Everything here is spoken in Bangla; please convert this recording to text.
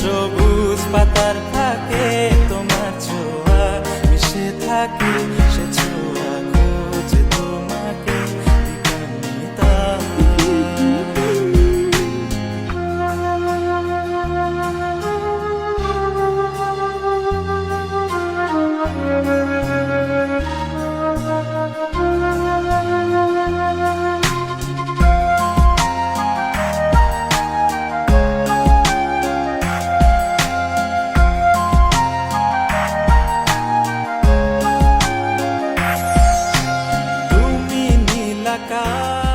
সবুজ পাতার থাকে acá.